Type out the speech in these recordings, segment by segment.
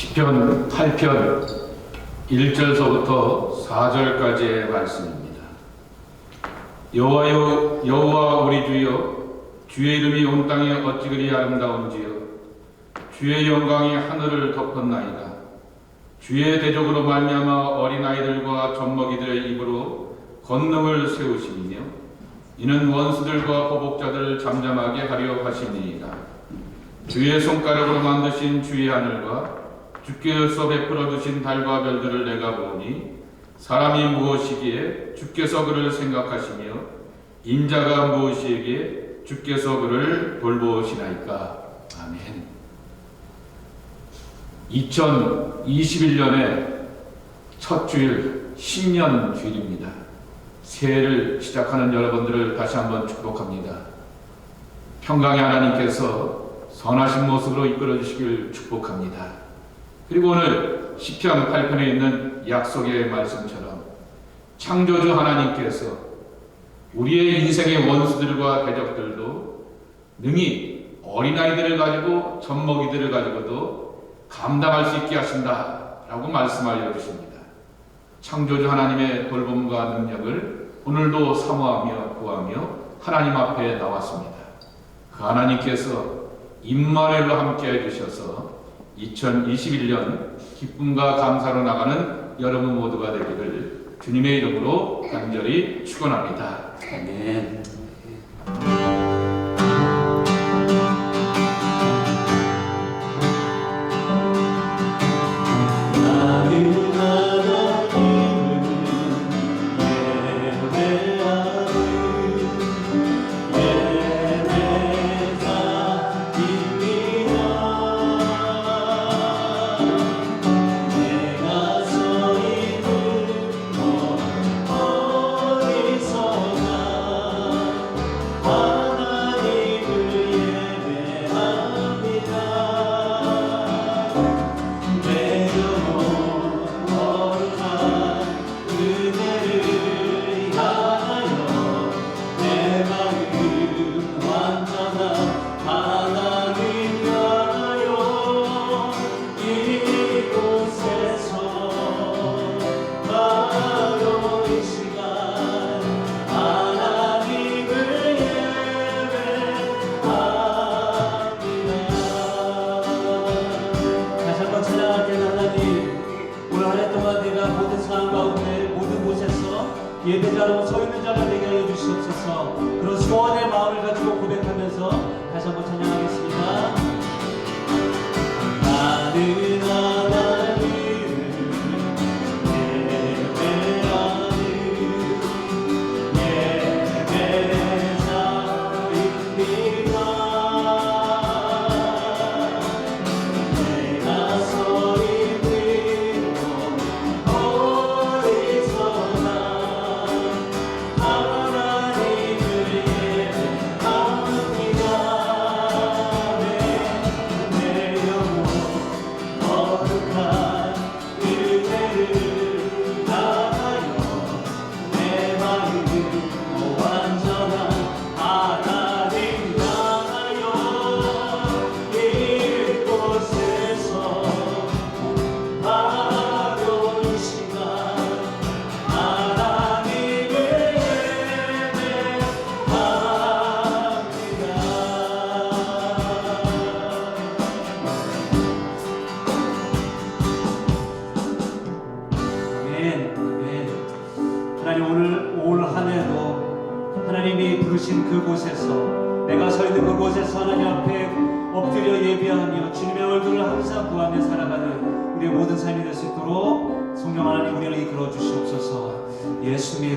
시편 8편 1절서부터 4절까지의 말씀입니다. 여호와여 여호와 우리 주여 주의 이름이 온 땅에 어찌 그리 아름다운지요 주의 영광이 하늘을 덮었나이다. 주의 대적으로 말미암아 어린아이들과 젖먹이들의 입으로 권능을 세우시며 이는 원수들과 보복자들을 잠잠하게 하려 하심이니이다. 주의 손가락으로 만드신 주의 하늘과 주께서 베풀어 주신 달과 별들을 내가 보니 사람이 무엇이기에 주께서 그를 생각하시며 인자가 무엇이기에 주께서 그를 돌보시나이까 아멘. 2021년의 첫 주일 신년 주일입니다. 새해를 시작하는 여러분들을 다시 한번 축복합니다. 평강의 하나님께서 선하신 모습으로 이끌어 주시길 축복합니다. 그리고 오늘 시편 8편에 있는 약속의 말씀처럼 창조주 하나님께서 우리의 인생의 원수들과 대적들도 능히 어린아이들을 가지고 젖먹이들을 가지고도 감당할 수 있게 하신다 라고 말씀하여 주십니다. 창조주 하나님의 돌봄과 능력을 오늘도 사모하며 구하며 하나님 앞에 나왔습니다. 그 하나님께서 임마엘로 함께 해주셔서 2021년 기쁨과 감사로 나가는 여러분 모두가 되기를 주님의 이름으로 간절히 축원합니다. 아멘. 예배자로 서 있는 자가 되게 하여 주시옵소서. 그런 소원의 마음을 가지고 고백하면서 다시 한번 찬양하겠습니다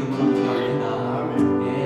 이름으로 기도합니다. 예. 주의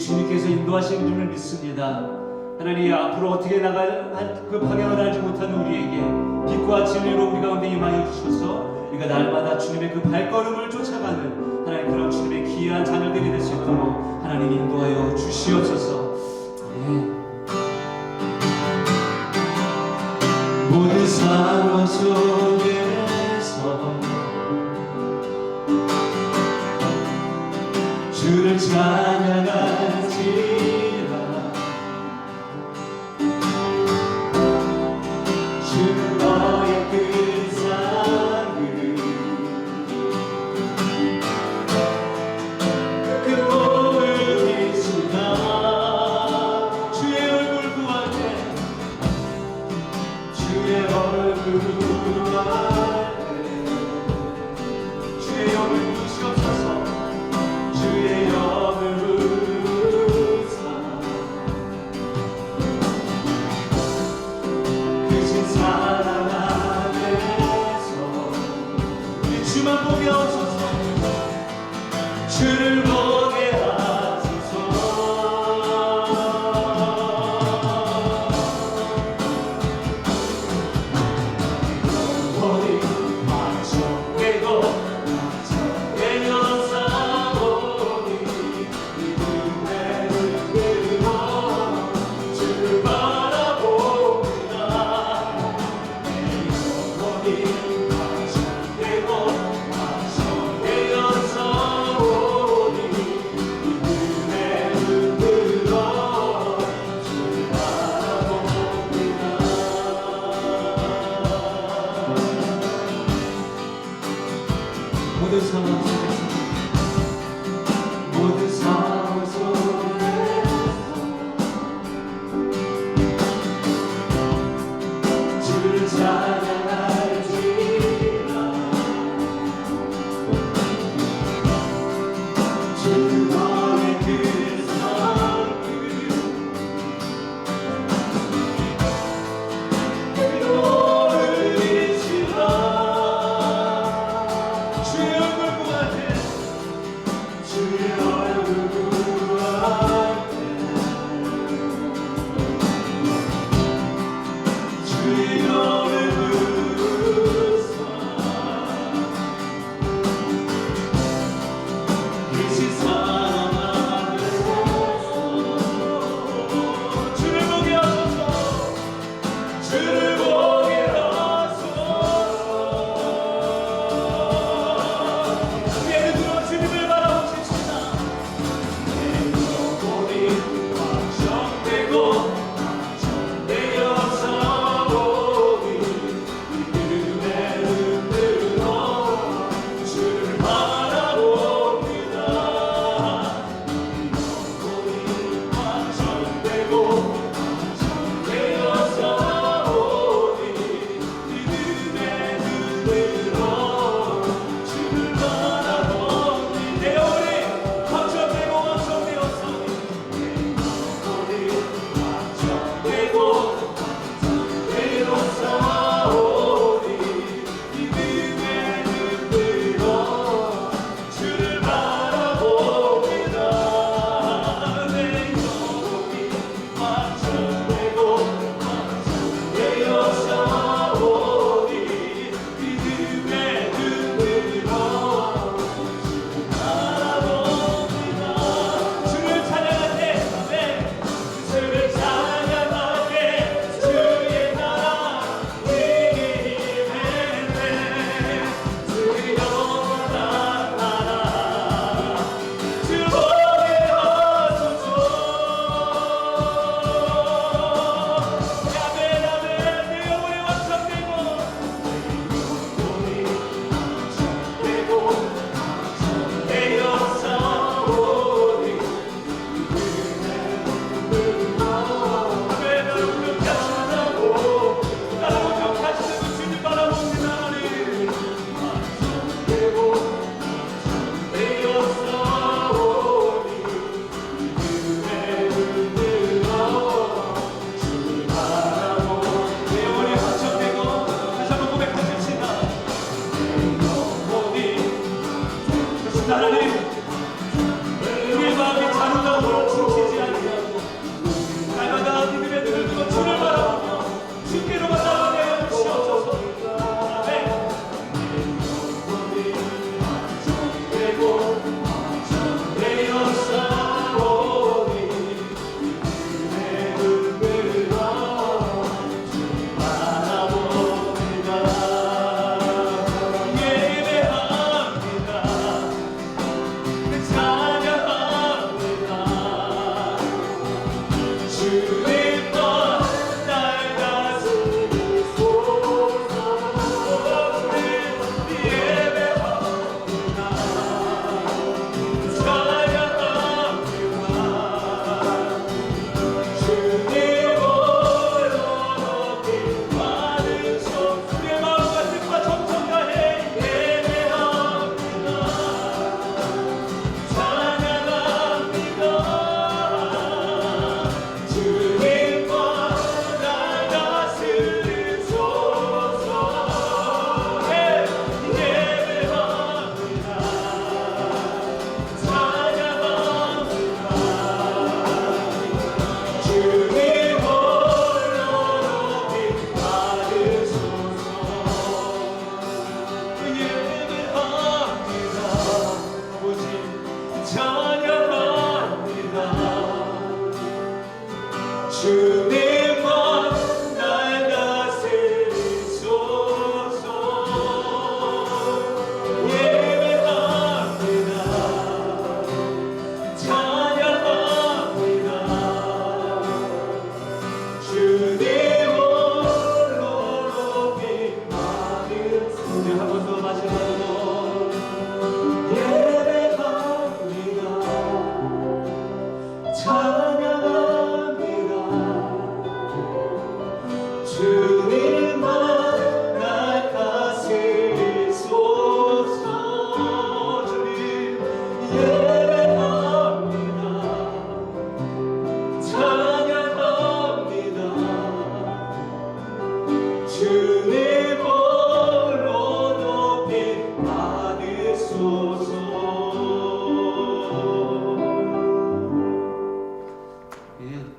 주님께서 인도하시는 줄을 믿습니다. 하나님 앞으로 어떻게 나갈 그 방향을 알지 못하는 우리에게 빛과 진리로 우리 가운데 임하여 주셔서 우리가 날마다 주님의 그 발걸음을 쫓아가는 하나님 그런 주님의 귀한 자녀들이 될 수 있도록 하나님 인도하여 주시옵소서. 아멘. 모든 상황 속